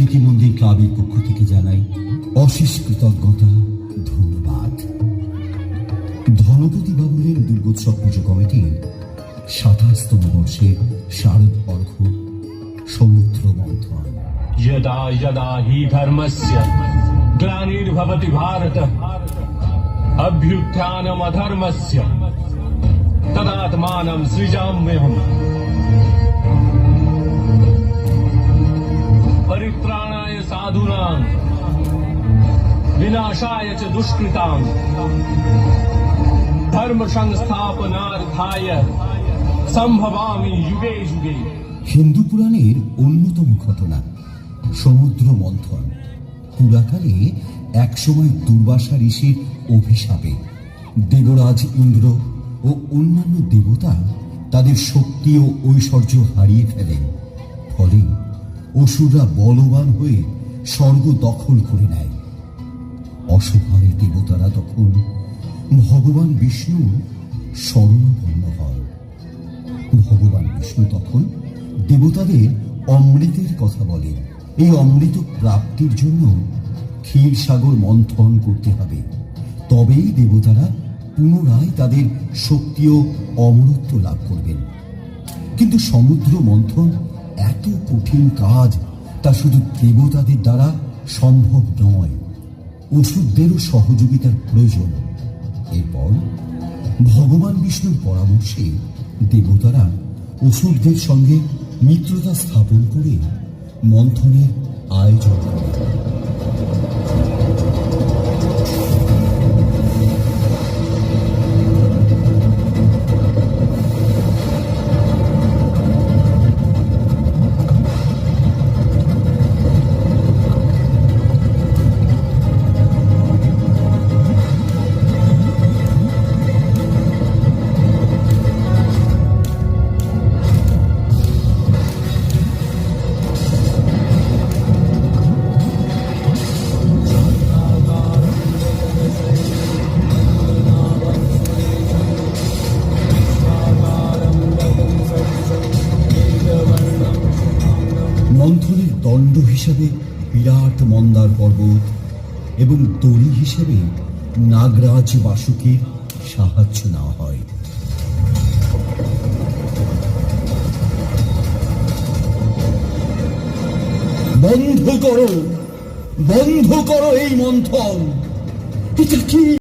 স্মৃতি মন্দির ক্লাবের পক্ষ থেকে জানাই অশেষ কৃতজ্ঞতা ধন্যবাদ ধনপতি বাবুলের দুর্গোৎসব পুজো কমিটির সাতাশতম বর্ষের শারদ অর্ঘ সমুদ্র মন্থন यदा यदा हि धर्मस्य ग्लानिर्भवति भारत अभ्युत्थानमधर्मस्य तदात्मानं सृजाम्यहम् পরিত্রাণায় সাধুনাম বিনাশায় দুষ্কৃতা ধর্ম সংস্থাপনার্থায় সম্ভবামি যুগে যুগে হিন্দু পুরাণের অন্যতম ঘটনা, সমুদ্র মন্থন। পুরাকালে একসময় দুর্বাসা ঋষির অভিশাপে দেবরাজ ইন্দ্র ও অন্যান্য দেবতা তাদের শক্তি ও ঐশ্বর্য হারিয়ে ফেলেন। অসুররা বলবান হয়ে স্বর্গ দখল করে নেয়। অসহায় দেবতারা তখন ভগবান বিষ্ণু শরণাপন্ন হন ভগবান বিষ্ণু তখন দেবতাদের অমৃতের কথা বলেন। এই অমৃত প্রাপ্তির জন্য ক্ষীর সাগর মন্থন করতে হবে। তবেই দেবতারা পুনরায় তাদের শক্তি ও অমরত্ব লাভ করবেন। কিন্তু সমুদ্র মন্থন এত কঠিন কাজ তা শুধু দেবতাদের দ্বারা সম্ভব নয় ওষুধদেরও সহযোগিতার প্রয়োজন। এরপর ভগবান বিষ্ণুর পরামর্শে দেবতারা অসুরদের সঙ্গে মিত্রতা স্থাপন করে মন্থনের আয়োজন করে। মন্থনের দণ্ড হিসাবে বিরাট মন্দার পর্বত এবং দড়ি হিসেবে নাগরাজ বাসুকের সাহায্য নেওয়া হয়। বন্ধ করো বন্ধ করো এই মন্থন। এটা কি?